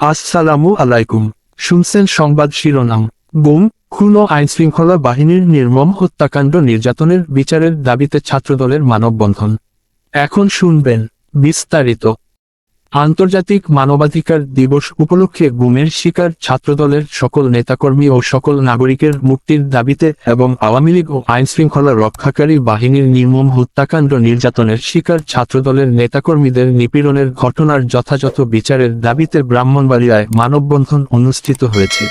আসসালামু আলাইকুম। শুনছেন সংবাদ শিরোনাম। গুম, খুন ও আইনশৃঙ্খলা বাহিনীর নির্মম হত্যাকাণ্ড নির্যাতনের বিচারের দাবিতে ছাত্রদলের মানববন্ধন। এখন শুনবেন বিস্তারিত। আন্তর্জাতিক মানবাধিকার দিবস উপলক্ষে গুমের শিকার ছাত্রদলের সকল নেতাকর্মী ও সকল নাগরিকের মুক্তির দাবিতে এবং আওয়ামী লীগ ও আইনশৃঙ্খলা রক্ষাকারী বাহিনীর নির্মম হত্যাকাণ্ড নির্যাতনের শিকার ছাত্রদলের নেতাকর্মীদের নিপীড়নের ঘটনার যথাযথ বিচারের দাবিতে ব্রাহ্মণবাড়িয়ায় মানববন্ধন অনুষ্ঠিত হয়েছে।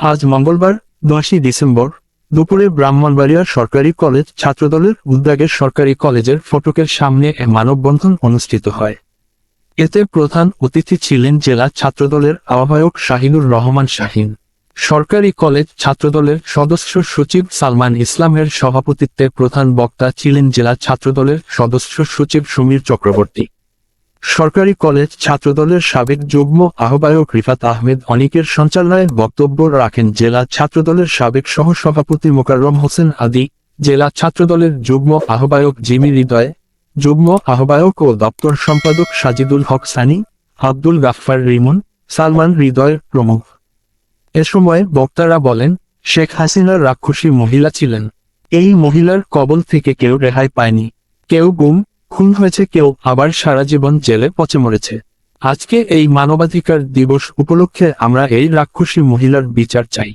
আজ মঙ্গলবার, দশই ডিসেম্বর, দুপুরে ব্রাহ্মণবাড়িয়ার সরকারি কলেজ ছাত্রদলের উদ্যোগে সরকারি কলেজের ফটকের সামনে এ মানববন্ধন অনুষ্ঠিত হয়। এতে প্রধান অতিথি ছিলেন জেলা ছাত্রদলের আহ্বায়ক শাহিনুর রহমান শাহিন। সরকারি কলেজ ছাত্রদলের সদস্য সচিব সালমান ইসলামের সভাপতিত্বে প্রধান বক্তা ছিলেন জেলা ছাত্রদলের সদস্য সচিব সমীর চক্রবর্তী। সরকারি কলেজ ছাত্রদলের সাবেক যুগ্ম আহ্বায়ক রিফাত আহমেদ অনিকের সঞ্চালনায় বক্তব্য রাখেন জেলা ছাত্রদলের সাবেক সহসভাপতি মোকাররম হোসেন আদি, জেলা ছাত্রদলের যুগ্ম আহ্বায়ক জিমি হৃদয় যুগ্ম আহ্বায়ক ও দপ্তর সম্পাদক সাজিদুল হক সানি, আব্দুল গাফফার রিমন, সালমান হৃদয় প্রমুখ। এ সময় বক্তারা বলেন, শেখ হাসিনার রাক্ষসী মহিলা ছিলেন। এই মহিলার কবল থেকে কেউ রেহাই পায়নি। কেউ গুম, খুন হয়েছে, কেউ আবার সারা জীবন জেলে পচে মরেছে। আজকে এই মানবাধিকার দিবস উপলক্ষে আমরা এই রাক্ষসী মহিলার বিচার চাই।